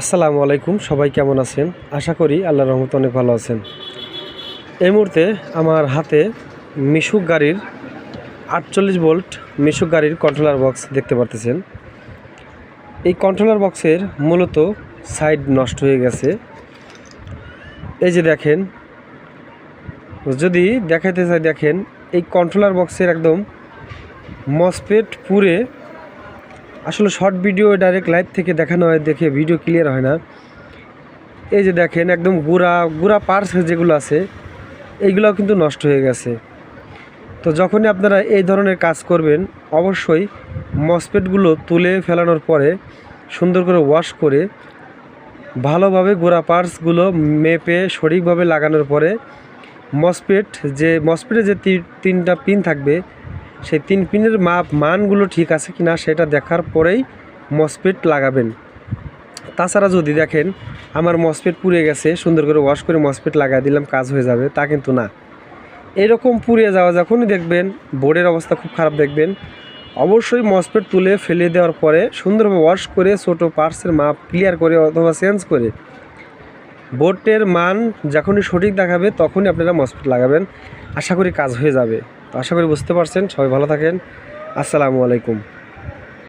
আসসালামু আলাইকুম, সবাই কেমন আছেন? আশা করি আল্লাহ রহমত অনেক ভালো আছেন। এই মুহূর্তে আমার হাতে মিশুক গাড়ির আটচল্লিশ ভোল্ট মিশুক গাড়ির কন্ট্রোলার বক্স দেখতে পারতেছেন। এই কন্ট্রোলার বক্সের মূলত সাইড নষ্ট হয়ে গেছে। এই যে দেখেন, যদি দেখাইতে চাই দেখেন, এই কন্ট্রোলার বক্সের একদম মসপেট পুরে আসলে শর্ট ভিডিও ডাইরেক্ট লাইভ থেকে দেখানো হয়, দেখে ভিডিও ক্লিয়ার হয় না। এই যে দেখেন, একদম গুড়া গুড়া পার্স যেগুলো আছে, এইগুলোও কিন্তু নষ্ট হয়ে গেছে। তো যখনই আপনারা এই ধরনের কাজ করবেন, অবশ্যই মসপেটগুলো তুলে ফেলানোর পরে সুন্দর করে ওয়াশ করে ভালোভাবে গোড়া পার্টসগুলো মেপে সঠিকভাবে লাগানোর পরে মসপেট যে মসপেটে যে তিনটা পিন থাকবে সেই তিন পিনের মাপ, মানগুলো ঠিক আছে কি না সেটা দেখার পরেই মসপিট লাগাবেন। তাছাড়া যদি দেখেন, আমার মসপিট পুড়ে গেছে, সুন্দর করে ওয়াশ করে মসপিট লাগাই দিলাম, কাজ হয়ে যাবে, তা কিন্তু না। এরকম পুড়িয়ে যাওয়া যখনই দেখবেন, বোর্ডের অবস্থা খুব খারাপ দেখবেন, অবশ্যই মসপেট তুলে ফেলে দেওয়ার পরে সুন্দরভাবে ওয়াশ করে ছোটো পার্টসের মাপ ক্লিয়ার করে অথবা চেঞ্জ করে বোর্ডের মান যখনই সঠিক দেখাবে, তখনই আপনারা মসপেট লাগাবেন। আশা করি কাজ হয়ে যাবে। আশা করি বুঝতে পারছেন। সবাই ভালো থাকেন। আসসালামু আলাইকুম।